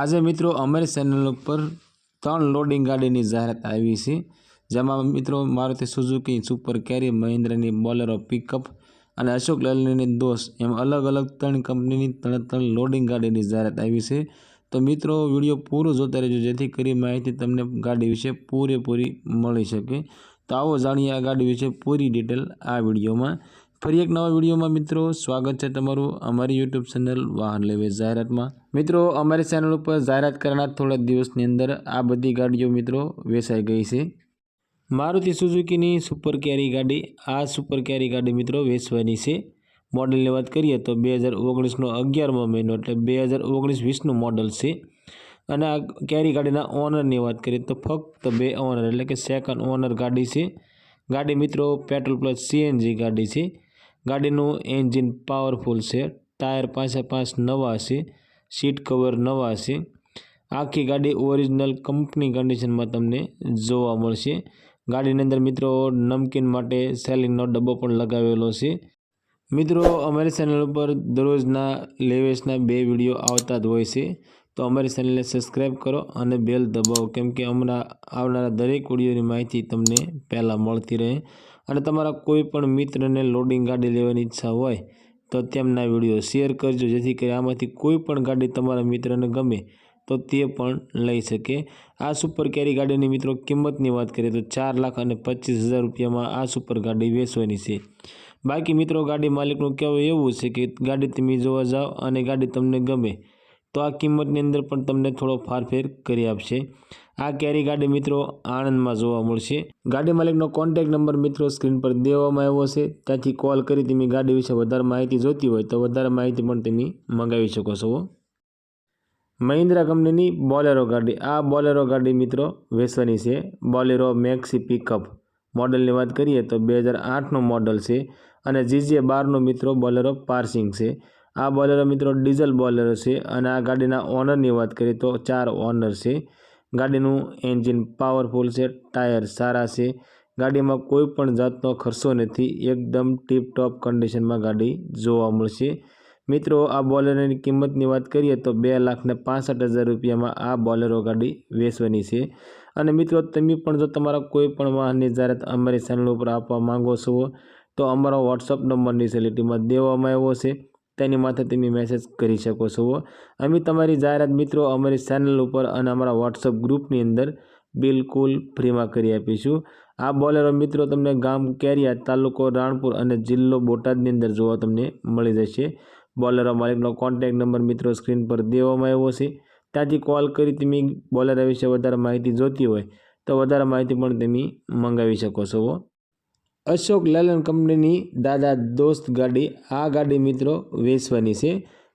આજે મિત્રો અમારી ચેનલ ઉપર ત્રણ લોડિંગ ગાડીની જાહેરાત આવી છે. જેમાં મિત્રો મારુતિ સુઝુકી સુપર કેરી મહિન્દ્રાની બોલેરો પિકઅપ અને અશોક લેલની દોસ્ત એમ અલગ અલગ ત્રણ કંપનીની ત્રણ ત્રણ લોડિંગ ગાડીની જાહેરાત આવી છે. તો મિત્રો વીડિયો પૂરો જોતા રહેજો, જેથી કરી માહિતી તમને ગાડી વિશે પૂરેપૂરી મળી શકે. તો આવો જાણીએ આ ગાડી વિશે પૂરી ડિટેલ આ વિડીયોમાં. ફરી એક નવા વિડીયોમાં મિત્રો સ્વાગત છે તમારું અમારી યુટ્યુબ ચેનલ વાહન લેવે જાહેરાતમાં. મિત્રો, અમારી ચેનલ ઉપર જાહેરાત કરનાર થોડા દિવસની અંદર આ બધી ગાડીઓ મિત્રો વેચાઈ ગઈ છે. મારુતિ સુઝુકીની સુપર કેરી ગાડી, આ સુપર કેરી ગાડી મિત્રો વેચવાની છે. મોડલની વાત કરીએ તો બે હજાર ઓગણીસનો અગિયારમો મહિનો એટલે બે હજાર ઓગણીસ વીસનું મોડલ છે. અને આ કેરી ગાડીના ઓનરની વાત કરીએ તો ફક્ત બે ઓનર એટલે કે સેકન્ડ ઓનર ગાડી છે. ગાડી મિત્રો પેટ્રોલ પ્લસ સીએનજી ગાડી છે. ગાડીનું એન્જિન પાવરફુલ છે, ટાયર પાસે પાંચ નવા છે, સીટ કવર નવા છે. આખી ગાડી ઓરિજિનલ કંપની કન્ડિશનમાં તમને જોવા મળશે. ગાડીની અંદર મિત્રો નમકીન માટે સેલિંગનો ડબ્બો પણ લગાવેલો છે. મિત્રો અમારી ચેનલ ઉપર દરરોજના લેવેસના બે વીડિયો આવતા જ હોય છે. તો અમારી ચેનલને સબસ્ક્રાઈબ કરો અને બેલ દબાવો. કેમ કે આવનારા દરેક વિડીયોની માહિતી તમને પહેલાં મળતી રહે. અને તમારા કોઈ પણ મિત્રને લોડિંગ ગાડી લેવાની ઈચ્છા હોય, તો તેમના વીડિયો શેર કરજો. જેથી કરી આમાંથી કોઈ પણ ગાડી તમારા મિત્રને ગમે, તો તે પણ લઈ શકે. આ સુપર કેરી ગાડીની મિત્રો કિંમતની વાત કરીએ તો ચાર લાખ અને પચીસ હજાર રૂપિયામાં આ સુપર ગાડી વેચવાની છે. બાકી મિત્રો ગાડી માલિકનું કહેવું એવું છે કે ગાડી તમે જોવા જાઓ અને ગાડી તમને ગમે તો આ કિંમતની અંદર પણ તમને થોડો ફારફેર કરી આપશે. આ કેરી ગાડી મિત્રો આણંદમાં જોવા મળશે. ગાડી માલિકનો કોન્ટેક નંબર મિત્રો સ્ક્રીન પર દેવામાં આવ્યો છે. ત્યાંથી કોલ કરી તમે ગાડી વિશે વધારે માહિતી જોતી હોય તો વધારે માહિતી પણ તમે મંગાવી શકો છો મહિન્દ્રા કંપનીની બોલેરો ગાડી. આ બોલેરો ગાડી મિત્રો વેચવાની છે. Bolero maxi pickup. મોડલની વાત કરીએ તો બે હજાર આઠનું મોડલ છે અને જીજે બારનો મિત્રો બોલેરો પાર્સિંગ છે. આ બોલેરો મિત્રો ડીઝલ બોલેરો છે અને આ ગાડીના ઓનરની વાત કરીએ તો ચાર ઓનર છે. ગાડીનું એન્જિન પાવરફુલ છે, ટાયર સારા છે. ગાડીમાં કોઈ પણ જાતનો ખર્ચો નથી, એકદમ ટીપટોપ કન્ડિશનમાં ગાડી જોવા મળશે. મિત્રો, આ બોલેરોની કિંમતની વાત કરીએ તો બે લાખને પાસઠ હજાર રૂપિયામાં આ બોલેરો ગાડી વેચવાની છે. અને મિત્રો, તમે પણ જો તમારા કોઈ પણ વાહનની જાહેરાત અમારી ચેનલ ઉપર આપવા માંગો છો, તો અમારો વોટ્સઅપ નંબરની સેલિટીમાં દેવામાં આવ્યો છે. તેની માથે તમે મેસેજ કરી શકો છો. અમે તમારી જાહેરાત મિત્રો અમારી ચેનલ ઉપર અને અમારા વોટ્સઅપ ગ્રુપની અંદર બિલકુલ ફ્રીમાં કરી આપીશું. આ બોલેરો મિત્રો તમને ગામ કેરિયા, તાલુકો રાણપુર અને જિલ્લો બોટાદની અંદર જોવા તમને મળી જશે. બોલેરો માલિકનો કોન્ટેક નંબર મિત્રો સ્ક્રીન પર દેવામાં આવ્યો છે. ત્યાંથી કોલ કરી તમે બોલેરો વિશે વધારે માહિતી જોતી હોય તો વધારે માહિતી પણ તમે મંગાવી શકો છો. અશોક લેલન કંપનીની દાદા દોસ્ત ગાડી, આ ગાડી મિત્રો વેચવાની છે.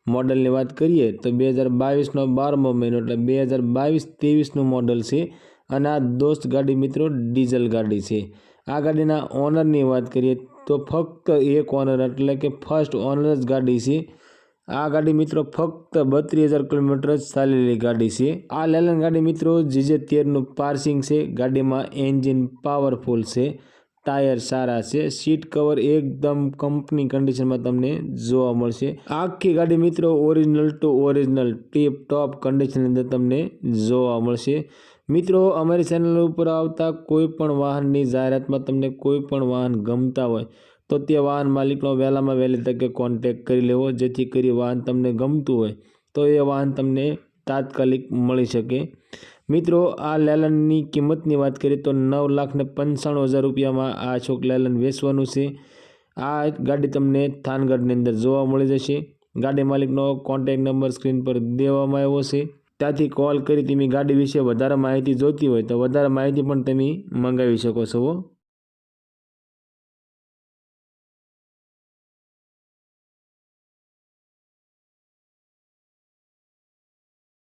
મોડલની વાત કરીએ તો બે હજાર બાવીસનો બારમો મહિનો એટલે બે હજાર બાવીસ ત્રેવીસનું મોડલ છે અને આ દોસ્ત ગાડી મિત્રો ડીઝલ ગાડી છે. આ ગાડીના ઓનરની વાત કરીએ તો ફક્ત એક ઓનર એટલે કે ફર્સ્ટ ઓનર જ ગાડી છે. આ ગાડી મિત્રો ફક્ત બત્રીસ હજાર કિલોમીટર જ ચાલેલી ગાડી છે. આ લેલન ગાડી મિત્રો જીજે તેરનું પાર્સિંગ છે. ગાડીમાં એન્જિન પાવરફુલ છે. ટાયર સારા છે. સીટ કવર એકદમ કંપની કન્ડિશનમાં તમને જોવા મળશે. આખી ગાડી મિત્રો original to original, tip top કન્ડિશનની અંદર તમને જોવા મળશે. મિત્રો, અમારી ચેનલ ઉપર આવતા કોઈ પણ વાહનની જાહેરાતમાં તમને કોઈ પણ વાહન ગમતા હોય, તો તે વાહન માલિકનો વહેલામાં વહેલી તકે કોન્ટેક કરી લેવો. જેથી કરી વાહન તમને ગમતું હોય, તો એ વાહન તમને તાત્કાલિક મળી શકે. મિત્રો, આ લેલનની કિંમતની વાત કરીએ તો નવ લાખને પંચાણું હજાર રૂપિયામાં આ અશોક લેલન વેચવાનું છે. આ ગાડી તમને થાનગઢની અંદર જોવા મળી જશે. ગાડી માલિકનો કોન્ટેક નંબર સ્ક્રીન પર દેવામાં આવ્યો છે. ત્યાંથી કોલ કરી તમે ગાડી વિશે વધારે માહિતી જોઈતી હોય તો વધારે માહિતી પણ તમે મંગાવી શકો છો